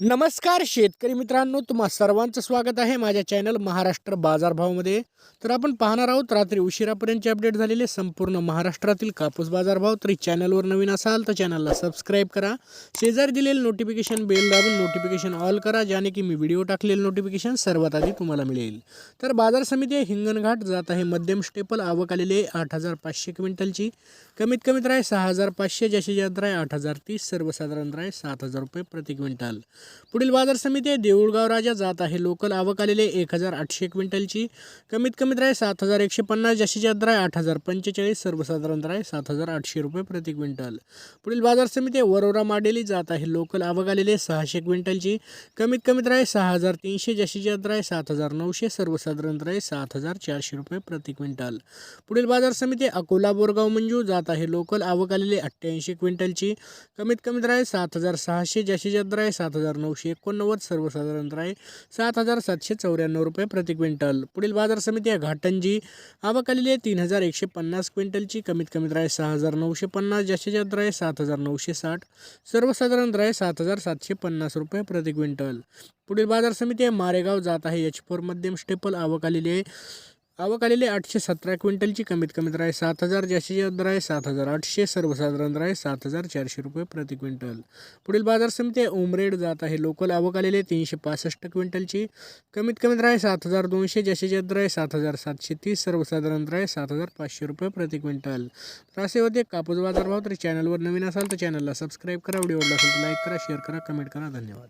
नमस्कार शेतकरी मित्रांनो तुम्हा सर्वांचं स्वागत आहे माझ्या चॅनल महाराष्ट्र बाजारभावमध्ये तर आपण पाहणार आहोत रात्री उशिरापर्यंतचे अपडेट झालेले संपूर्ण महाराष्ट्रातील कापूस बाजारभाव तरी चॅनलवर नवीन असाल तर चॅनलला सबस्क्राईब करा. शेजारी दिलेलं नोटिफिकेशन बेल दाबून नोटिफिकेशन ऑल करा ज्याने की मी व्हिडिओ टाकलेलं नोटिफिकेशन सर्वात आधी तुम्हाला मिळेल. तर बाजार समिती हिंगणघाट जात आहे मध्यम स्टेपल आवक आलेली आठ हजार पाचशे क्विंटलची. कमीत कमीत राय सहा हजार पाचशे जास्तीत जास्त राय आठ हजार तीस सर्वसाधारण राय सात हजार रुपये प्रति क्विंटल. पुढील बाजार समिती आहे. देऊळगाव राजा जात आहे. लोकल आवक आलेले एक हजार आठशे क्विंटलची. कमीत कमीत राय सात हजार एकशे पन्नास जास्तीत जास्त आहे आठ हजार पंचेचाळीस सर्वसाधारण राय सात हजार आठशे रुपये प्रति क्विंटल. पुढील बाजार समिती आहे. वरोरा माडेली जात आहे. लोकल आवक आलेले सहाशे क्विंटलची. कमीत कमीत राय सहा हजार तीनशे जास्तीत जास्त आहे सात हजार नऊशे सर्वसाधारण दर आहे सात हजार चारशे रुपये प्रति क्विंटल. पुढील बाजार समिती आहे अकोला बोरगाव मंजू जात आहे. लोकल आवक आलेले अठ्ठ्याऐंशी क्विंटलची. कमीत कमीत राय सात हजार सहाशे जास्तीत जास्त आहे सात हजार नऊशे एकोणनव्वद सर्वसाधारण राय सात हजार सातशे चौऱ्याण्णव रुपये प्रति क्विंटल. पुढील बाजार समिती आहे घाटंजी. आवक आलेली आहे तीन हजार एकशे पन्नास क्विंटलची. कमीत कमी राय सहा हजार नऊशे पन्नास. जास्तीत जास्त राय सात हजार नऊशे साठ. सर्वसाधारण राय सात हजार सातशे पन्नास रुपये प्रति क्विंटल. पुढील बाजार समिती आहे मारेगाव. जात आहे एच फोर मध्यम स्टेपल. आवक आलेली आहे आवक आलेली आठशे सतरा क्विंटलची. कमीत कमी दर आहे सात हजार जास्तीत जास्त आहे सात हजार आठशे सर्वसाधारण दर आहे सात हजार चारशे रुपये प्रति क्विंटल. पुढील बाजार समिती आहे उमरेड जात आहे. लोकल आवक आलेली तीनशे पासष्ट क्विंटलची. कमीत कमी दर आहे सात हजार दोनशे जास्तीत जास्त आहे सात हजार सातशे तीस सर्वसाधारण दर आहे सात हजार पाचशे रुपये प्रति क्विंटल. तर असे होते कापूस बाजार भाव तर चॅनलवर नवीन असाल तर चॅनलला सबस्क्राईब करा. व्हिडिओ आवडला असेल तर लाईक करा शेअर करा कमेंट करा. धन्यवाद.